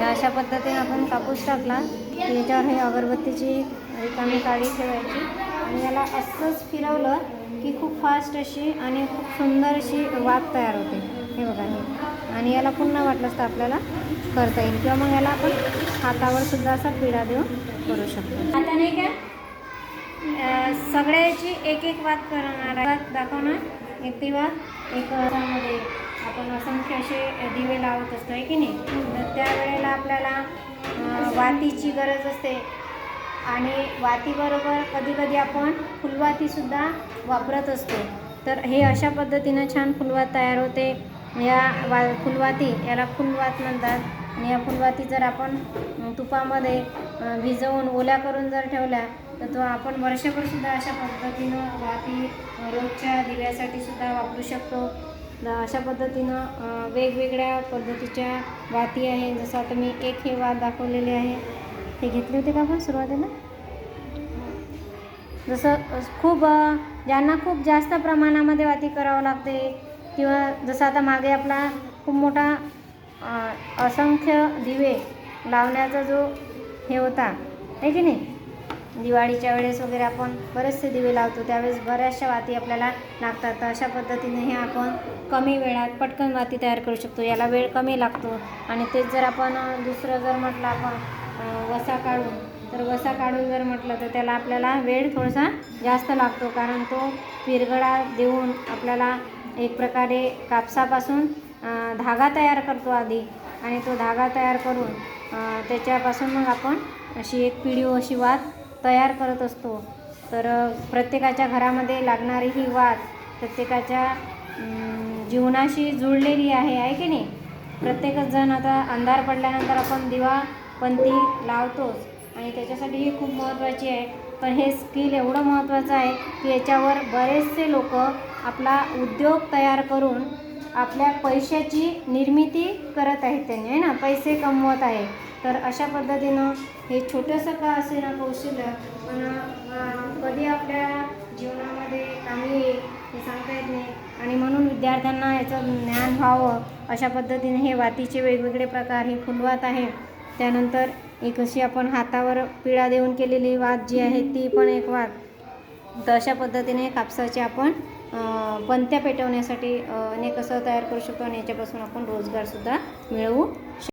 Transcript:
ह्या अशा पद्धतीने आपण कापूस टाकला की याच्यावर हे अगरबत्तीची रिकामी काडी ठेवायची. आणि याला असंच फिरवलं की खूप फास्ट अशी आणि खूप सुंदर अशी वाफ तयार होते. हे बघा हे. आणि याला पुन्हा वाटलंच तर आपल्याला करता येईल. किंवा मग याला आपण हातावर सुद्धा असा पिढा देऊन करू शकतो. आता नाही का? सगळ्याची एक एक वाद करणार दाखवणार एक ती वाद एक आपण असंख्य असे दिवे लावत असतो आहे की नाही? तर त्यावेळेला आपल्याला वातीची गरज असते. आणि वातीबरोबर कधीकधी आपण फुलवातीसुद्धा वापरत असतो. तर हे अशा पद्धतीनं छान फुलवात तयार होते. या वा फुलवाती याला फुलवात म्हणतात. आणि या फुलवाती जर आपण तुपामध्ये भिजवून ओल्या करून जर ठेवल्या तर तो आपण वर्षभरसुद्धा अशा पद्धतीनं वाती रोजच्या दिव्यासाठी सुद्धा वापरू शकतो. अशा पद्धतीनं वेगवेगळ्या पद्धतीच्या वाती आहे जसं आता मी एक हे वात दाखवलेले आहे. हे घेतले होते का आपण सुरुवातीला? जसं खूप ज्यांना खूप जास्त प्रमाणामध्ये वाती करावं लागते किंवा जसं आता मागे आपला खूप मोठा असंख्य दिवे लावण्याचा जो हे होता आहे की नाही? दिवाळीच्या वेळेस वगैरे आपण बरेचसे दिवे लावतो. त्यावेळेस बऱ्याचशा वाती आपल्याला लागतात. तर अशा पद्धतीने हे आपण कमी वेळात पटकन वाती तयार करू शकतो. याला वेळ कमी लागतो. आणि तेच जर आपण दुसरं जर म्हटलं आपण वसा काढून तर वसा काढून जर म्हटलं तर त्याला आपल्याला वेळ थोडासा जास्त लागतो. कारण तो पिरगडा देऊन आपल्याला एक प्रकारे कापसापासून धागा तयार करतो आधी. आणि तो धागा तयार करून त्याच्यापासून मग आपण अशी एक पिढी अशी वात तयार करत असतो. तर प्रत्येकाच्या घरामध्ये लागणारी ही वात प्रत्येकाच्या जीवनाशी जुळलेली आहे आहे की नाही? प्रत्येकच जण आता अंधार पडल्यानंतर आपण दिवा पंथी लावतोच आणि त्याच्यासाठी ही खूप महत्त्वाची आहे. पण हे स्किल एवढं महत्त्वाचं आहे की याच्यावर बरेचसे लोक आपला उद्योग तयार करून आपल्या पैशाची निर्मिती करत आहेत त्यांनी आहे ना? पैसे कमवत आहे. तर अशा पद्धतीनं हे छोटंसं का असे ना कौशल्य? पण कधी आपल्या जीवनामध्ये कामी येईल हे सांगता येत नाही. आणि म्हणून विद्यार्थ्यांना याचं ज्ञान व्हावं अशा पद्धतीने हे वातीचे वेगवेगळे प्रकार हे फुलवात आहे. त्यानंतर एक अशी आपण हातावर पिळा देऊन केलेली वात जी आहे ती पण एक वात. तर अशा पद्धतीने कापसाचे आपण पंत्या पेटवण्यासाठी अनेक असं तयार करू शकतो आणि याच्यापासून आपण रोजगारसुद्धा मिळवू शकतो.